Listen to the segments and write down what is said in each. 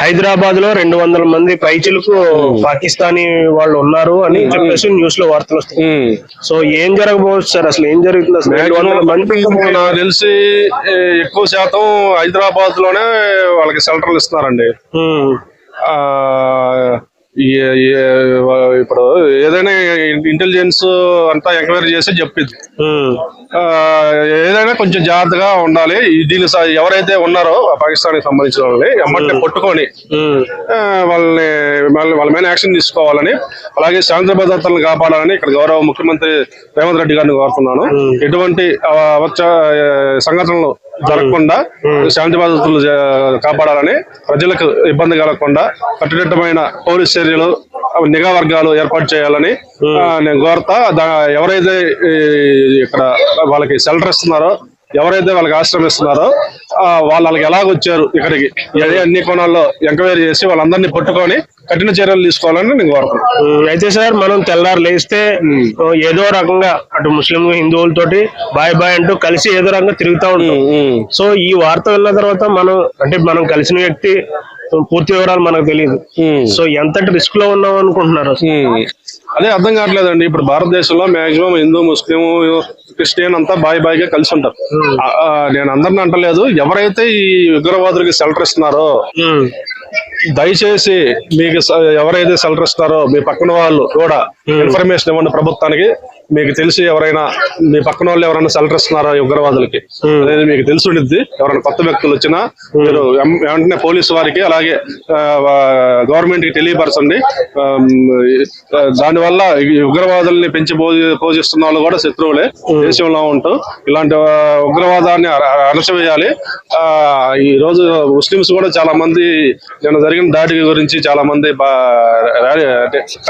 హైదరాబాద్లో రెండు వందల మంది పైచిలకు పాకిస్తానీ వాళ్ళు ఉన్నారు అని చెప్పేసి న్యూస్లో వార్తలు వస్తాయి. సో ఏం జరగబోవచ్చు సార్? అసలు ఏం జరుగుతుంది? అసలు రెండు వందల మంది నాకు తెలిసి ఎక్కువ శాతం హైదరాబాద్లోనే వాళ్ళకి షెల్టర్లు ఇస్తున్నారండి. ఇప్పుడు ఏదైనా ఇంటెలిజెన్స్ అంతా ఎంక్వైరీ చేసి చెప్పింది. ఏదైనా కొంచెం జాగ్రత్తగా ఉండాలి. దీని ఎవరైతే ఉన్నారో పాకిస్తాన్కి సంబంధించిన వాళ్ళని ఎమ్మటే పట్టుకొని ఉమ్, ఆ, వాళ్ళని వాళ్ళ మీద యాక్షన్ తీసుకోవాలని అలాగే శాంతి భద్రతలను కాపాడాలని ఇక్కడ గౌరవ ముఖ్యమంత్రి రేవంత్ రెడ్డి గారిని కోరుతున్నాను. ఎటువంటి సంఘటనలు జరగకుండా శాంతి భద్రతలు కాపాడాలని ప్రజలకు ఇబ్బంది కలగకుండా కట్టుదిట్టమైన పోలీస్ చర్యలు నిఘా వర్గాలు ఏర్పాటు చేయాలని నేను కోరుతా. ఎవరైతే ఇక్కడ వాళ్ళకి షెల్టర్ ఇస్తున్నారో ఎవరైతే వాళ్ళకి ఆశ్రయం ఇస్తున్నారో ఆ, వాళ్ళు వాళ్ళకి ఎలాగొచ్చారు ఇక్కడికి. అన్ని కోణాల్లో ఎంక్వైరీ చేసి వాళ్ళందరినీ పట్టుకొని కఠిన చర్యలు తీసుకోవాలని నేను కోరుతున్నాను ఉమ్, అయితే సార్ మనం తెల్లారు లేస్తే ఏదో రకంగా అటు ముస్లిం హిందువులతోటి బాయ్ బాయ్ అంటూ కలిసి ఏదో రకంగా తిరుగుతూ ఉంటాం. సో ఈ వార్త విన్న తర్వాత మనం అంటే మనం కలిసిన వ్యక్తి పూర్తి వివరాలు మనకు తెలియదు సో ఎంతటి రిస్క్లో ఉన్నాం అనుకుంటున్నారు. అదే అర్థం కావట్లేదండి. ఇప్పుడు భారతదేశంలో మాక్సిమం హిందూ ముస్లిం క్రిస్టియన్ అంతా బాయ్ బాయ్గా కలిసి ఉంటారు. నేను అందరిని అంటలేదు. ఎవరైతే ఈ ఉగ్రవాదులకి షెల్టర్ ఇస్తున్నారో దయచేసి మీకు ఎవరైతే షెల్టర్ ఇస్తారో మీ పక్కన వాళ్ళు కూడా ఇన్ఫర్మేషన్ ఇవ్వండి ప్రభుత్వానికి. మీకు తెలిసి ఎవరైనా మీ పక్కన వాళ్ళు ఎవరైనా ఈ ఉగ్రవాదులకి? అనేది మీకు తెలిసి ఉండిద్ది. ఎవరైనా కొత్త వ్యక్తులు వచ్చినా మీరు ఎం- వెంటనే పోలీసు వారికి అలాగే గవర్నమెంట్కి తెలియపరచండి. దానివల్ల ఉగ్రవాదుల్ని పెంచి పోషిస్తున్న వాళ్ళు కూడా శత్రువులే. దేశంలో ఉంటూ ఇలాంటి ఉగ్రవాదాన్ని అణచివేయాలి. ఆ, ఈ రోజు ముస్లిమ్స్ కూడా చాలా మంది నిన్న జరిగిన దాడి గురించి చాలా మంది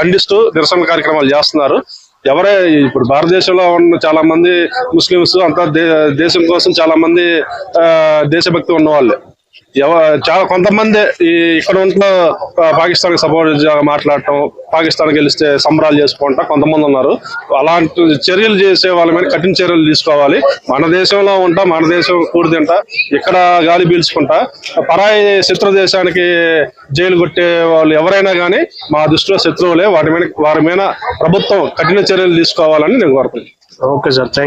ఖండిస్తూ నిరసన కార్యక్రమాలు చేస్తున్నారు. ఎవరే ఇప్పుడు భారతదేశంలో ఉన్న చాలా మంది ముస్లిమ్స్ అంతా దే- దేశం కోసం చాలా మంది ఆ, దేశభక్తి ఉన్నవాళ్ళు. చాలా కొంతమంది ఈ ఇక్కడ ఉంట్లో పాకిస్తాన్ సపోర్ట్ మాట్లాడటం పాకిస్తాన్ గెలిస్తే సంబరాలు చేసుకుంటా కొంతమంది ఉన్నారు. అలాంటి చర్యలు చేసే వాళ్ళ మీద కఠిన చర్యలు తీసుకోవాలి. మన దేశంలో ఉంటా మన దేశం కూడి ఇక్కడ గాలి పీల్చుకుంటా. పరాయి శత్రు దేశానికి జైలు కొట్టే వాళ్ళు ఎవరైనా కానీ మా దృష్టిలో శత్రువులే. వాటి మీద వారి మీద ప్రభుత్వం కఠిన చర్యలు తీసుకోవాలని నేను కోరుతున్నాను ఓకే సార్ థ్యాంక్